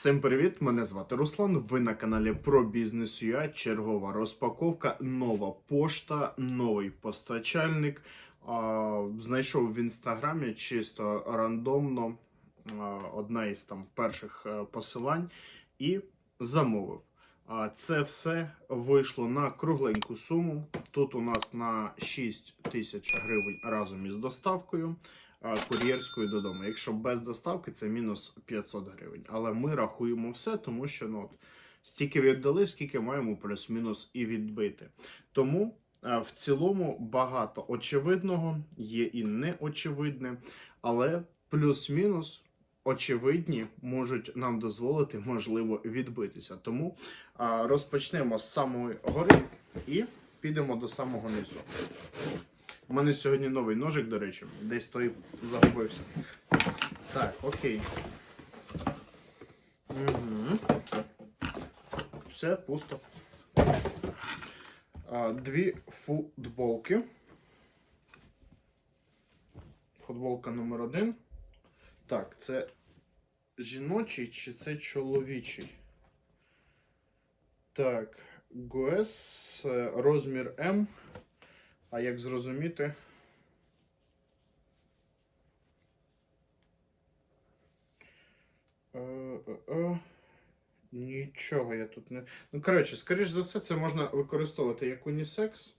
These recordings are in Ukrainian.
Всім привіт! Мене звати Руслан. Ви на каналі про бізнес UA. Чергова розпаковка, нова пошта, новий постачальник. А, Знайшов в інстаграмі чисто рандомно одна із там перших е, посилань і замовив. А, Це все вийшло на кругленьку суму. Тут у нас на 6 тисяч гривень разом із доставкою кур'єрською додому. Якщо без доставки, це мінус 500 гривень. Але ми рахуємо все, тому що ну, от, стільки віддали, скільки маємо плюс-мінус і відбити. Тому в цілому багато очевидного, є і неочевидне, але плюс-мінус. Очевидні можуть нам дозволити, можливо, відбитися. Тому а, розпочнемо з самої гори і підемо до самого низу. У мене сьогодні новий ножик, до речі, десь той загубився. Так, окей. Угу. Все пусто. А, дві футболки. Футболка номер один. Так, це жіночий чи це чоловічий? Так, ГОС, розмір М. А як зрозуміти? Е, е, е. Нічого я тут не. Ну, коротше, скоріш за все, це можна використовувати як унісекс.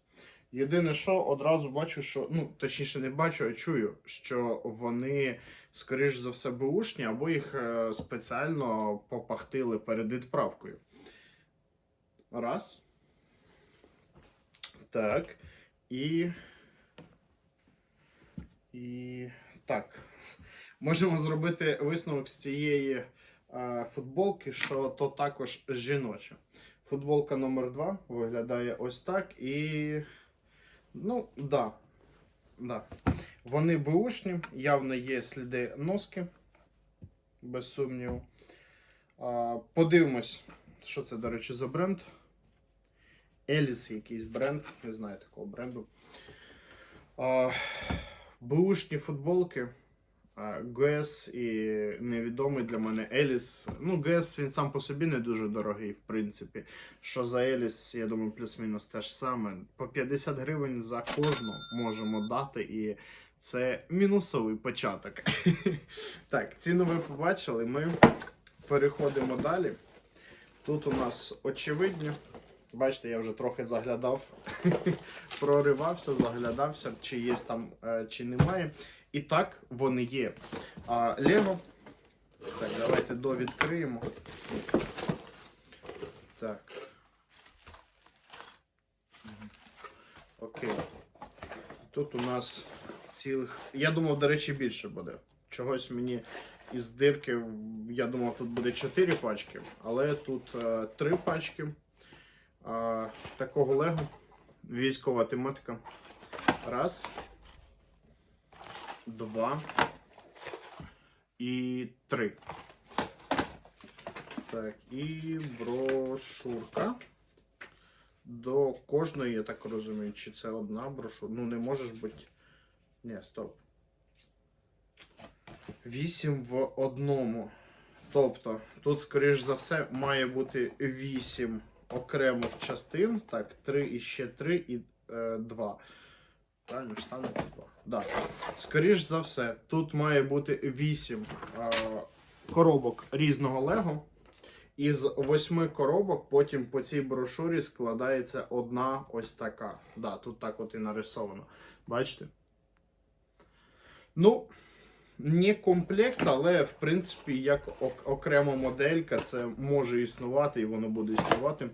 Єдине, що одразу бачу, що. Ну, точніше, не бачу, а чую, що вони, скоріш за все, бушні, або їх спеціально попахтили перед відправкою. Раз. Так. І. І. Так. Можемо зробити висновок з цієї е, футболки, що то також жіноча. Футболка номер 2 виглядає ось так. І. Ну, да. да. Вони беушні, явно є сліди носки, без сумніву. Подивимось, що це, до речі, за бренд. Еліс якийсь бренд, не знаю такого бренду. А, бушні футболки. ГЕС і невідомий для мене Еліс. Ну, ГЕС він сам по собі не дуже дорогий, в принципі. Що за Еліс, я думаю, плюс-мінус те ж саме. По 50 гривень за кожну можемо дати, і це мінусовий початок. Так, ціну ви побачили. Ми переходимо далі. Тут у нас очевидні. Бачите, я вже трохи заглядав, проривався, заглядався, чи є там, е, чи немає. І так вони є. А, Лего. Так, давайте довідкриємо. Так. Окей. Тут у нас цілих. Я думав, до речі, більше буде. Чогось мені із дирки, я думав, тут буде 4 пачки, але тут е, 3 пачки. А, такого лего. Військова тематика. Раз. Два. І три. Так, і брошурка. До кожної, я так розумію, чи це одна брошурка. Ну, не може ж бути. Ні, стоп. Вісім в одному. Тобто, тут, скоріш за все, має бути вісім окремих частин. Так, 3 і ще 3 і е, 2. Правильно ж стане 2. Да. Скоріш за все, тут має бути 8 е, коробок різного Лего. Із восьми коробок потім по цій брошурі складається одна ось така. Да, тут так от і нарисовано. Бачите? Ну, не комплект, але в принципі, як окрема моделька, це може існувати і воно буде існувати.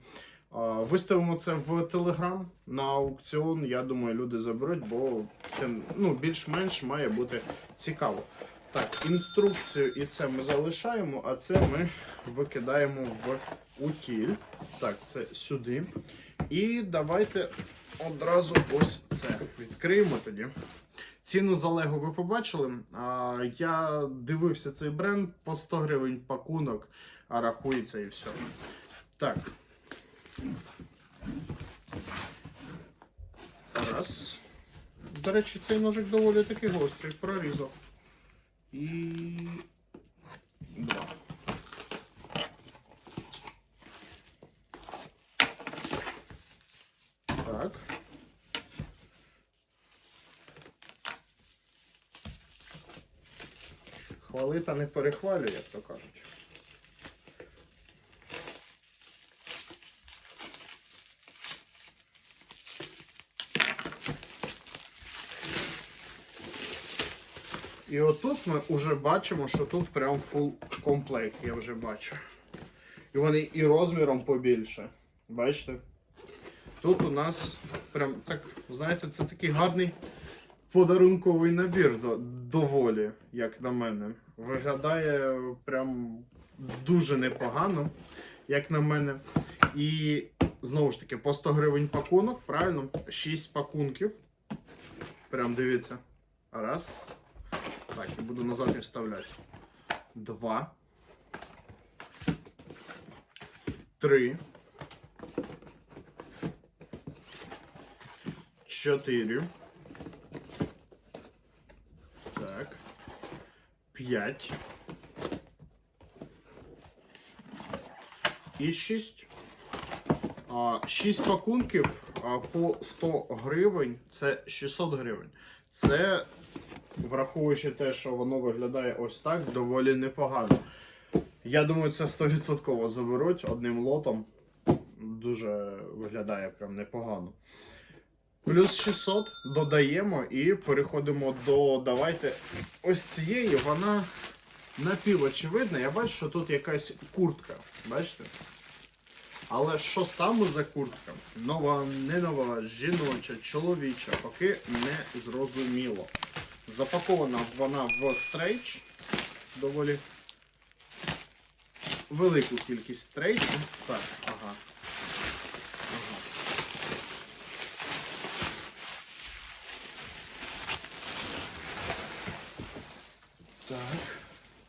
Виставимо це в Telegram на аукціон. Я думаю, люди заберуть, бо це ну, більш-менш має бути цікаво. Так, інструкцію і це ми залишаємо, а це ми викидаємо в утіль. Так, це сюди. І давайте одразу ось це відкриємо тоді. Ціну за Лего ви побачили. Я дивився цей бренд по 100 гривень пакунок, а рахується і все. Так. Раз. До речі, цей ножик доволі таки гострий, прорізав. І. Два. Хвалита не перехвалює, як то кажуть. І отут ми вже бачимо, що тут прям фул комплект, я вже бачу. І вони і розміром побільше. Бачите? Тут у нас прям так, знаєте, це такий гарний подарунковий набір доволі, як на мене. Виглядає прям дуже непогано, як на мене. І знову ж таки, по 100 гривень пакунок, правильно? 6 пакунків. Прям дивіться. Раз. Так, і буду назад їх вставляти. Два. Три. Чотири. 5 і 6. 6 пакунків по 100 гривень це 600 гривень. Це, враховуючи те, що воно виглядає ось так, доволі непогано. Я думаю, це 100% заберуть одним лотом. Дуже виглядає прям непогано. Плюс 600 додаємо і переходимо до. Давайте ось цієї, вона напівочевидна. Я бачу, що тут якась куртка. Бачите? Але що саме за куртка? Нова, не нова, жіноча, чоловіча, поки не зрозуміло. Запакована вона в стрейч. Доволі велику кількість стрейчу. Так, ага. ага. Так,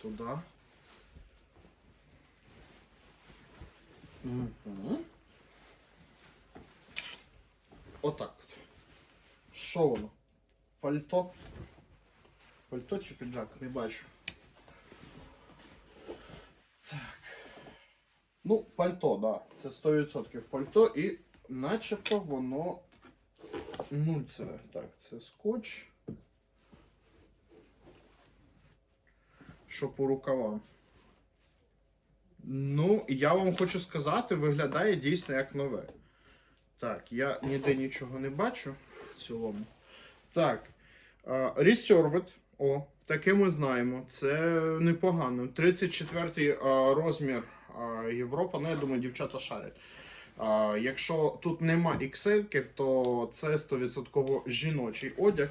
туди. Угу. Отак от. Що воно? Пальто? Пальто чи піджак? Не бачу. Так. Ну, пальто, да. Це 100% пальто і начебто воно. Ну, це так, це скотч. Що по рукавам. Ну, я вам хочу сказати, виглядає дійсно як нове. Так, я ніде нічого не бачу в цілому. Так. Uh, О, таке ми знаємо. Це непогано. 34-й uh, розмір Європа. Ну, я думаю, дівчата шарять. Якщо тут нема XL, то це 100% жіночий одяг.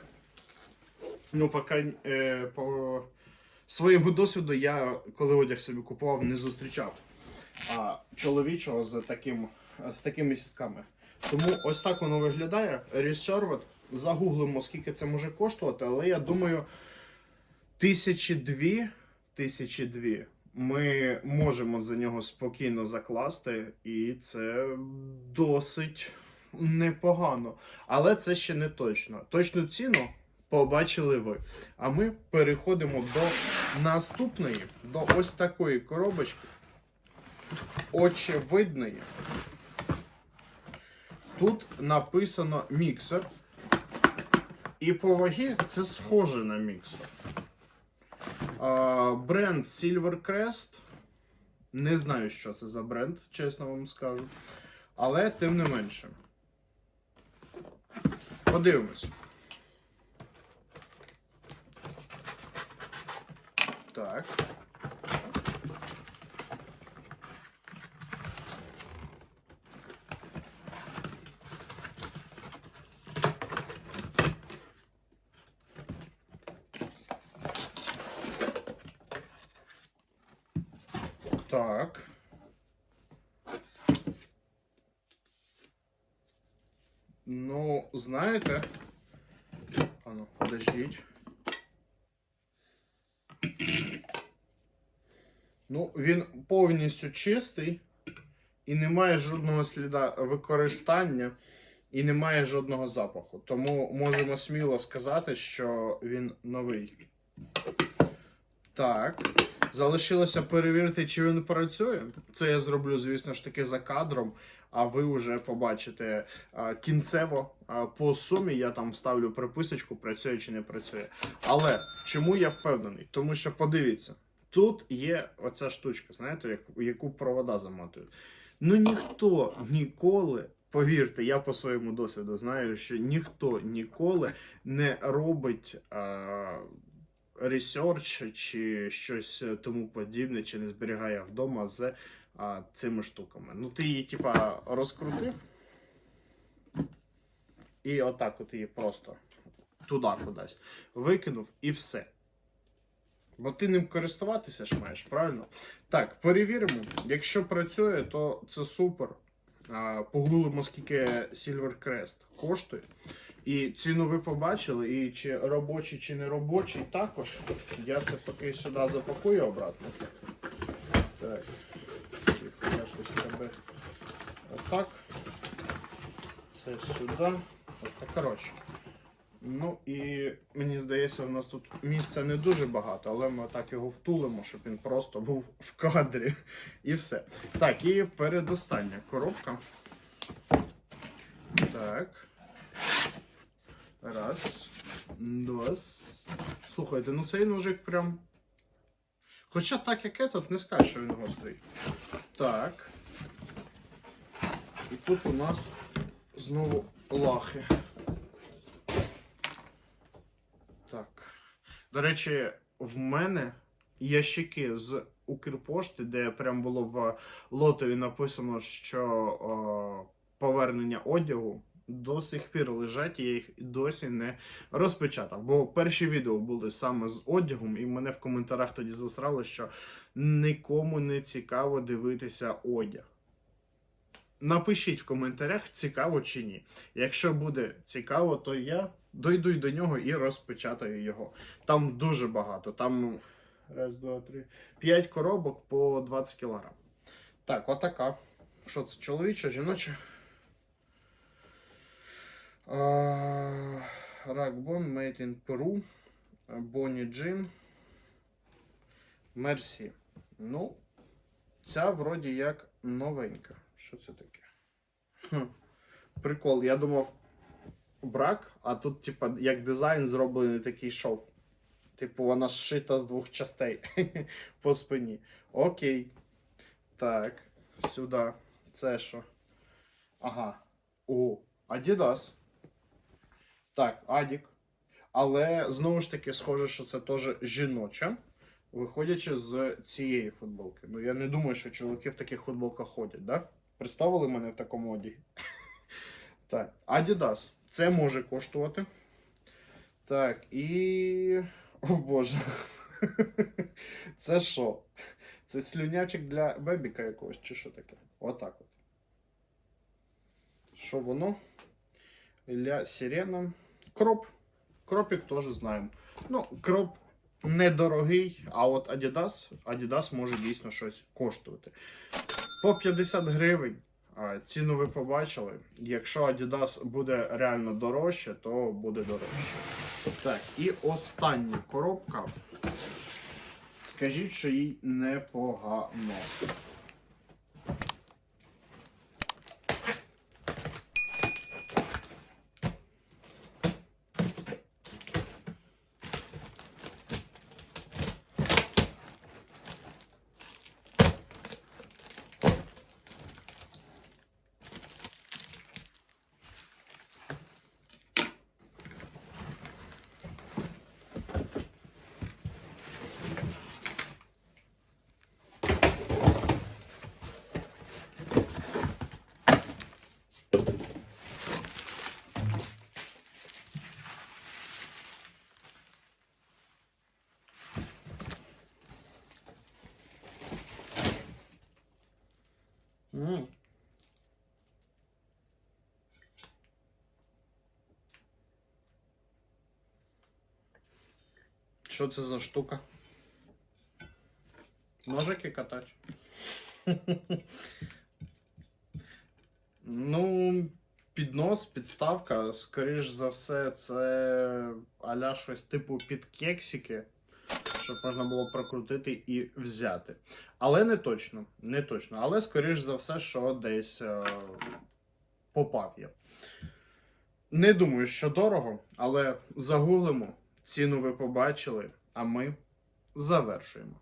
Ну, е, по своєму досвіду я, коли одяг собі купував, не зустрічав а, чоловічого з, таким, з такими сітками. Тому ось так воно виглядає. Reserved. Загуглимо, скільки це може коштувати, але я думаю, тисячі дві, тисячі дві ми можемо за нього спокійно закласти, і це досить непогано. Але це ще не точно. Точну ціну побачили ви. А ми переходимо до наступної, до ось такої коробочки. Очевидної. Тут написано міксер. І по вагі це схоже на міксер. Бренд Silvercrest. Не знаю, що це за бренд, чесно вам скажу. Але тим не менше. Подивимось. Так. Так. Ну, знаєте. А ну, подождіть. Ну, він повністю чистий і немає жодного сліда використання і немає жодного запаху. Тому можемо сміло сказати, що він новий. Так. Залишилося перевірити, чи він працює. Це я зроблю, звісно ж таки, за кадром. А ви вже побачите а, кінцево а, по сумі. Я там вставлю приписочку, працює чи не працює. Але чому я впевнений? Тому що подивіться, тут є оця штучка, знаєте, як, яку провода замотують. Ну ніхто ніколи, повірте, я по своєму досвіду знаю, що ніхто ніколи не робить. А, Ресерч чи щось тому подібне, чи не зберігає вдома з а, цими штуками. Ну, ти її, типа, розкрутив, і отак от її просто туди кудись викинув і все. Бо ти ним користуватися ж маєш, правильно? Так, перевіримо. Якщо працює, то це супер. А, Погуглимо, скільки Silvercrest коштує. І ціну ви побачили, і чи робочий, чи не робочий також. Я це поки сюди запакую обратно. Так. Я щось тебе отак. Це сюди. От, коротше. Ну і мені здається, у нас тут місця не дуже багато, але ми так його втулимо, щоб він просто був в кадрі. І все. Так, і передостання коробка. Так. Раз. Два. Слухайте, ну цей ножик прям. Хоча так як этот, не скажеш, що він гострий. Так. І тут у нас знову лахи. Так. До речі, в мене ящики з Укрпошти, де прям було в лотові написано, що о, повернення одягу до сих пір лежать, і я їх досі не розпечатав. Бо перші відео були саме з одягом, і мене в коментарях тоді засрали, що нікому не цікаво дивитися одяг. Напишіть в коментарях, цікаво чи ні. Якщо буде цікаво, то я дойду до нього і розпечатаю його. Там дуже багато. Там раз, два, три, п'ять коробок по 20 кг. Так, отака. Що це, чоловіча, жіноча? Ракбон Made in Peru. Bonnie Jean. Мерсі. Ну, ця вроді як новенька. Що це таке? Хм. Прикол, я думав брак, а тут, типа, як дизайн зроблений такий шов. Типу, вона зшита з двох частей по спині. Окей. Так, сюди. Це що? Ага. О, Adidas. Так, Адік. Але знову ж таки, схоже, що це теж жіноча, виходячи з цієї футболки. Ну, я не думаю, що чоловіки в таких футболках ходять, да? Представили мене в такому одягі? Так, Adidas. Це може коштувати. Так, і. О Боже. Це що? Це слюнячик для бебіка якогось, чи що таке? Отак от. Що воно? Ля Сирена. Кроп. Кропік теж знаємо. Ну, кроп недорогий, а от Adidas, Adidas може дійсно щось коштувати. По 50 гривень. Ціну ви побачили. Якщо Adidas буде реально дорожче, то буде дорожче. Так, і остання коробка. Скажіть, що їй непогано. Що це за штука? Ножики катати? ну, піднос, підставка, скоріш за все, це аля щось типу під кексики. щоб можна було прокрутити і взяти. Але не точно, не точно. Але скоріш за все, що десь е, попав я. Не думаю, що дорого, але загуглимо. Ціну ви побачили, а ми завершуємо.